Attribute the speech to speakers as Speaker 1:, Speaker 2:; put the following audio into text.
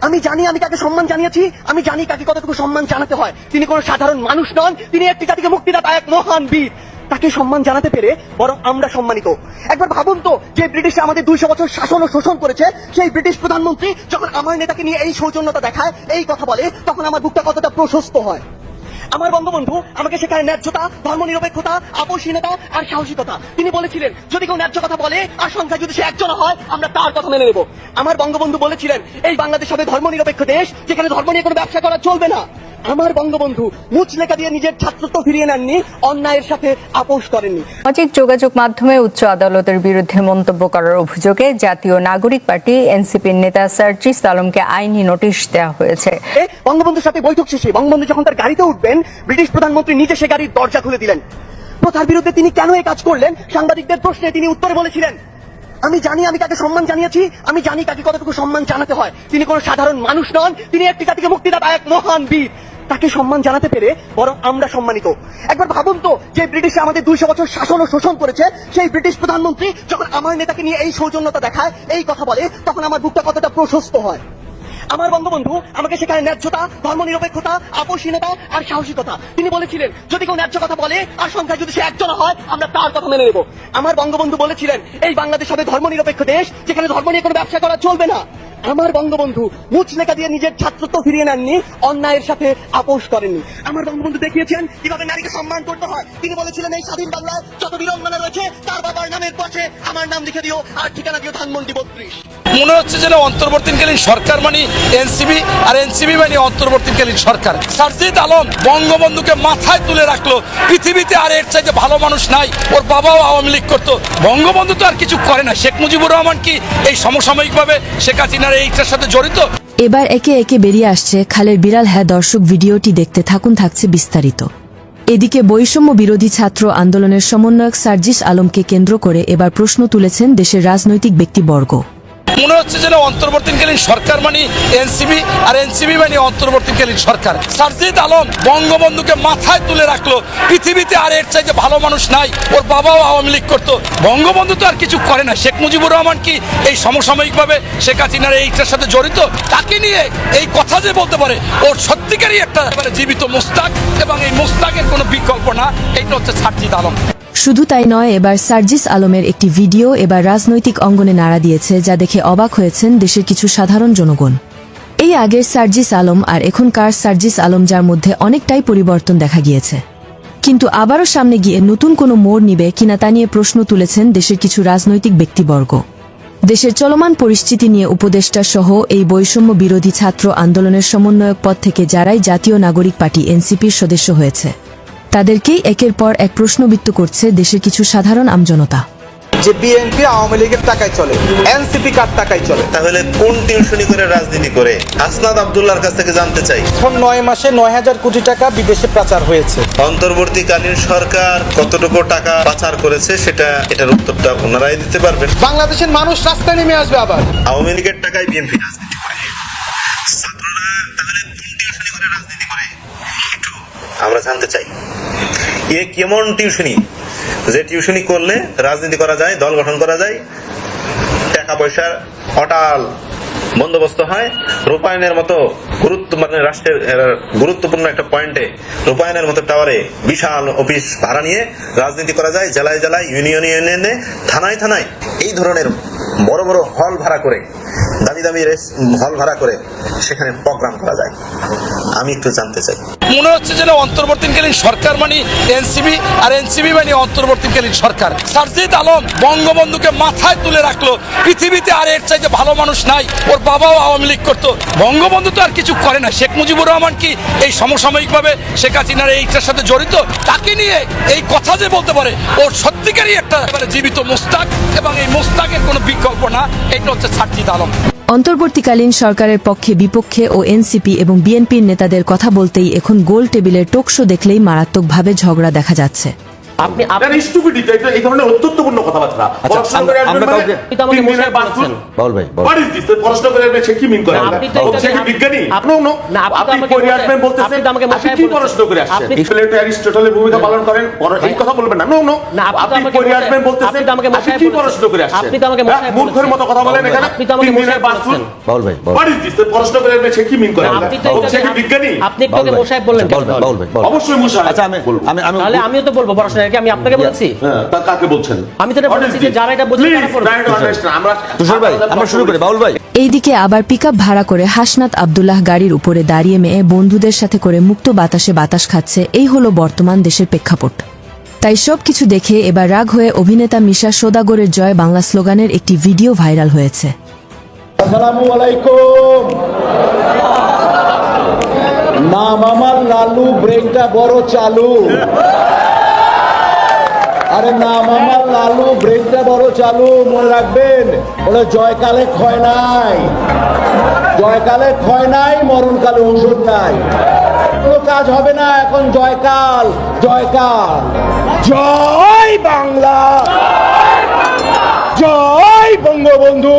Speaker 1: আমি জানি আমি কাকে সম্মান জানিয়েছি, আমি জানি কাকে কতটুকু সম্মান জানাতে হয়। তিনি কোন সাধারণ মানুষ নন, তিনি একটি জাতিকে মুক্তিদাতা, এক মহান বীর। তাকে সম্মান জানাতে পেরে বরং আমরা সম্মানিত। একবার ভাবুন তো, যে ব্রিটিশ আমাদের দুইশো বছর শাসন ও শোষণ করেছে, সেই ব্রিটিশ প্রধানমন্ত্রী যখন আমার নেতাকে নিয়ে এই সৌজন্যতা দেখায়, এই কথা বলে, তখন আমার বুকটা কতটা প্রশস্ত হয়। আমার বঙ্গবন্ধু আমাকে শেখায় ন্যায্যতা ধর্ম নিরপেক্ষতা আপসহীনতা আর সাহসিকতা। তিনি বলেছিলেন, যদি কেউ ন্যায্য কথা বলে আর সংখ্যায় যদি সে একজন হয়, আমরা তার কথা মেনে নেব। আমার বঙ্গবন্ধু বলেছিলেন, এই বাংলাদেশ হবে ধর্মনিরপেক্ষ দেশ, যেখানে ধর্ম নিয়ে কোনো ব্যবসা করা চলবে না। আমার বঙ্গবন্ধু মুচলেখা দিয়ে নিজের ছাত্রত্ব ফিরিয়ে নেননি অন্যায়ের সাথে আপোষ করেননি।
Speaker 2: সামাজিক যোগাযোগ মাধ্যমে উচ্চ আদালতের বিরুদ্ধে মন্তব্য করার অভিযোগে জাতীয় নাগরিক পার্টি এনসিপির নেতা সার্জিস আলমকে আইনি নোটিশ দেওয়া হয়েছে।
Speaker 1: বঙ্গবন্ধুর সাথে বৈঠক শেষে বঙ্গবন্ধু যখন তার গাড়িতে উঠবেন ব্রিটিশ প্রধানমন্ত্রী নিজে সে গাড়ির দরজা খুলে দিলেন। প্রথার বিরুদ্ধে তিনি কেন এই কাজ করলেন সাংবাদিকদের প্রশ্নে তিনি উত্তরে বলেছিলেন আমি জানি আমি তাকে সম্মান জানিয়েছি আমি জানি কাকে কতটুকু সম্মান জানাতে হয়। তিনি কোনো সাধারণ মানুষ নন তিনি একটি জাতিকে মুক্তিদাতা এক মহান বীর। তাকে সম্মান জানাতে পেরে বরং আমরা সম্মানিত। একবার ভাবুন তো, যে ব্রিটিশ আমাদের দুইশো বছর শাসন ও শোষণ করেছে, সেই ব্রিটিশ প্রধানমন্ত্রী যখন আমার নেতাকে নিয়ে এই সৌজন্যতা দেখায়, এই কথা বলে, তখন আমার বুকটা কতটা প্রশস্ত হয়। আমার বঙ্গবন্ধু আমাকে সেখানে ন্যায্যতা, ধর্মনিরপেক্ষতা আপসহীনতা আর সাহসিকতা। তিনি বলেছিলেন, যদি কেউ ন্যায্য কথা বলে আর সংখ্যায় যদি সে একজন হয়, আমরা তার কথা মেনে নেব। আমার বঙ্গবন্ধু বলেছিলেন, এই বাংলাদেশ হবে ধর্মনিরপেক্ষ দেশ, যেখানে ধর্ম নিয়ে কোনো ব্যবসা করা চলবে না। আমার বঙ্গবন্ধু মুচলেখা দিয়ে নিজের ছাত্রত্ব ফিরিয়ে নেননি, অন্যায়ের সাথে আপোষ করেননি। আমার বঙ্গবন্ধু দেখিয়েছেন কীভাবে নারীকে সম্মান করতে হয়। তিনি বলেছিলেন, এই স্বাধীন বাংলায় যত বীরঙ্গনা রয়েছে, তার বাবার নামের পাশে আমার নাম লিখে দিও, আর ঠিকানা দিও ধানমন্ডি বত্রিশ।
Speaker 3: মনে হচ্ছে যেন অন্তর্বর্তীকালীন সরকার মানে এনসিবি আর এনসিবি মানে অন্তর্বর্তীকালীন সরকার। সারজিদ আলম বঙ্গবন্ধুকে মাথায় তুলে রাখল, পৃথিবীতে আর এর চাইতে ভালো মানুষ নাই, ওর বাবাও আওয়ামী লীগ করতো। বঙ্গবন্ধু তো আর কিছু করে না। শেখ মুজিবুর রহমান কি এই সমসাময়িকভাবে শেখ হাসিনার এইটার সাথে জড়িত?
Speaker 4: এবার একে একে বেরিয়ে আসছে খালের বিড়াল। হ্যাঁ দর্শক, ভিডিওটি দেখতে থাকুন, থাকছে বিস্তারিত। এদিকে বৈষম্য বিরোধী ছাত্র আন্দোলনের সমন্বয়ক সার্জিস আলমকে কেন্দ্র করে এবার প্রশ্ন তুলেছেন দেশের রাজনৈতিক ব্যক্তিবর্গ।
Speaker 3: মনে হচ্ছে যেন অন্তর্বর্তীকালীন সরকার মানে এনসিবি আর এনসিবি মানে অন্তর্বর্তীকালীন সরকার। সারজিদ আলম বঙ্গবন্ধুকে মাথায় তুলে রাখল, পৃথিবীতে আর এর চাইতে ভালো মানুষ নাই, ওর বাবাও আওয়ামী লীগ করতো। বঙ্গবন্ধু তো আর কিছু করে না, শেখ মুজিবুর রহমান কি এই সমসাময়িকভাবে শেখ হাসিনার এইটার সাথে জড়িত? তাকে নিয়ে এই কথা যে বলতে পারে, ওর সত্যিকারই একটা জীবিত মোস্তাক, এবং এই মোস্তাকের কোনো বিকল্প না, এইটা হচ্ছে সারজিদ আলম।
Speaker 4: শুধু তাই নয়, এবার সার্জিস আলমের একটি ভিডিও এবার রাজনৈতিক অঙ্গনে নাড়া দিয়েছে, যা দেখে অবাক হয়েছেন দেশের কিছু সাধারণ জনগণ। এই আগের সার্জিস আলম আর এখনকার সার্জিস আলম যার মধ্যে অনেকটাই পরিবর্তন দেখা গিয়েছে। কিন্তু আবারও সামনে গিয়ে নতুন কোনো মোড় নিবে কিনা তা নিয়ে প্রশ্ন তুলেছেন দেশের কিছু রাজনৈতিক ব্যক্তিবর্গ। দেশের চলমান পরিস্থিতি নিয়ে উপদেষ্টা সহ এই বৈষম্য বিরোধী ছাত্র আন্দোলনের সমন্বয়ক পদ থেকে যারাই জাতীয় নাগরিক পার্টি এনসিপির সদস্য হয়েছে। তাদেরকেই একের পর এক প্রশ্নবিত্ত করছে দেশের কিছু সাধারণ আমজনতা।
Speaker 5: যে বিএনপি আওয়ামী লীগের টাকায় চলে এনসিপি কার টাকায় চলে?
Speaker 6: তাহলে কোন টিউশনি করে রাজনীতি করে? হাসনাদ আব্দুল্লাহর কাছ থেকে জানতে চাই।
Speaker 5: এখন নয় মাসে নয় হাজার কোটি টাকা বিদেশে পাচার হয়েছে।
Speaker 6: অন্তর্বর্তীকালীন সরকার কতটুকু টাকা পাচার করেছে সেটা এটার উত্তরটা ওনারাই দিতে পারবেন।
Speaker 5: বাংলাদেশের মানুষ রাস্তায় নেমে আসবে আবার।
Speaker 6: আওয়ামী লীগের টাকায় বিএনপি রাজনীতি করে। ছাত্ররা তাহলে কোন টিউশনি করে রাজনীতি করে? আমরা জানতে চাই। এ কেমন টিউশনি? যে টিউশনি করলে রাজনীতি করা যায়, দল গঠন করা যায়, টাকা পয়সার অটাল বন্দোবস্ত হয়। রূপায়ণের মতো গুরুত্ব মানে রাষ্ট্রের গুরুত্বপূর্ণ একটা পয়েন্টে রূপায়ণের মতো টাওয়ারে বিশাল অফিস ভাড়া নিয়ে রাজনীতি করা যায়, জেলায় জেলায়, ইউনিয়ন ইউনিয়নে, থানায় থানায়। এই ধরনের বড় বড় হল ভাড়া করে, দামি দামি হল ভাড়া করে সেখানে প্রোগ্রাম করা যায়। আমি একটু জানতে চাই।
Speaker 3: মনে হচ্ছে যেন অন্তর্বর্তীকালীন সরকার মানে এনসিবি আর এনসিবি মানে অন্তর্বর্তীকালীন সরকার। সারজিদ আলম বঙ্গবন্ধুকে মাথায় তুলে রাখল, পৃথিবীতে আর এর চাইতে ভালো মানুষ নাই, ওর বাবাও আওয়ামী লীগ করতো। বঙ্গবন্ধু তো আর কিছু করে না। শেখ মুজিবুর রহমান কি এই সমসাময়িকভাবে শেখ হাসিনার এইটার সাথে জড়িত? তাকে নিয়ে এই কথা যে বলতে পারে, ওর সত্যিকারই একটা জীবিত মোস্তাক, এবং এই মোস্তাকের কোনো বিকল্প না। এটা হচ্ছে সারজিদ আলম।
Speaker 4: অন্তর্বর্তীকালীন সরকারের পক্ষে বিপক্ষে ও এনসিপি এবং বিএনপির নেতাদের কথা বলতেই এখন গোল টেবিলের টোকশো দেখলেই মারাত্মকভাবে ঝগড়া দেখা যাচ্ছে।
Speaker 7: আপনি- আপনি-
Speaker 8: এটা stupidity, এটা এই ধরনের অত্যন্তপূর্ণ কথাবার্তা পড়াশোনা করে
Speaker 9: আমরা
Speaker 8: মানে
Speaker 9: কাউকে-
Speaker 7: আপনি
Speaker 8: তিন।
Speaker 9: বাউল ভাই?
Speaker 8: পড়াশোনা করে সে কি mean করে?
Speaker 7: আপনি তো
Speaker 8: সে কি বিজ্ঞানী?
Speaker 7: আপনি-
Speaker 8: no.
Speaker 7: না, আপনি তো
Speaker 8: পড়ে আসবেন বলতেছেন,
Speaker 7: আপনি আমাকে মশাই
Speaker 8: কি। পড়াশোনা করে আসছেন?
Speaker 7: আপনি-
Speaker 8: প্লেটো অ্যারিস্টটলের ভূমিকা পালন করেন এই কথা বলবেন না নো নো
Speaker 7: না, আপনি তো
Speaker 8: পড়ে আসবেন বলতেছেন
Speaker 7: আপনি আমাকে মশাই
Speaker 8: কি। পড়াশোনা করে আসছেন
Speaker 7: আপনি তো আমাকে মশাই
Speaker 8: মূর্খের মতো কথা বলেন এখানে
Speaker 7: আপনি তো আমাকে মশাই। বলেছেন।
Speaker 9: ভাই
Speaker 8: this? পড়াশোনা করে সে কি mean করে?
Speaker 7: আপনি তো
Speaker 8: সে কি বিজ্ঞানী
Speaker 7: আপনি মশাই বললেন
Speaker 9: বাউল ভাই
Speaker 8: অবশ্যই মশাই
Speaker 9: আচ্ছা আমি
Speaker 8: বলব।
Speaker 9: আমি আমি
Speaker 7: তাহলে আমিও তো বলব পড়াশোনা কি আমি আপনাকে বলেছি?
Speaker 8: হ্যাঁ, তা কাকে বলছেন?
Speaker 7: আমি তো এটা
Speaker 8: What
Speaker 7: যে যারা এটা
Speaker 8: understand. আমরা
Speaker 9: তুষার ভাই আমরা শুরু করি বাউল ভাই।
Speaker 4: এইদিকে আবার পিকআপ ভাড়া করে হাসনাত আবদুল্লাহ গাড়ির উপরে দাঁড়িয়ে মেয়ে বন্ধুদের সাথে করে মুক্ত বাতাসে বাতাস খাচ্ছে। এই হলো বর্তমান দেশের প্রেক্ষাপট। তাই সব কিছু দেখে এবার রাগ হয়ে অভিনেতা মিশা সোদাগরের জয় বাংলা স্লোগানের একটি ভিডিও ভাইরাল হয়েছে।
Speaker 10: আসসালামু আলাইকুম। নাম আমার লালু ব্রেকটা বড় চালু। আরে নাম আমার লালু, ব্রেকটা বড় চালু, মনে রাখবেন, ওটা জয়কালে ক্ষয় নাই। জয়কালে ক্ষয় নাই, মরণকালে ওষুধ নাই। কোনো কাজ হবে না, এখন জয়কাল জয়কাল। জয় বাংলা। জয় বঙ্গবন্ধু।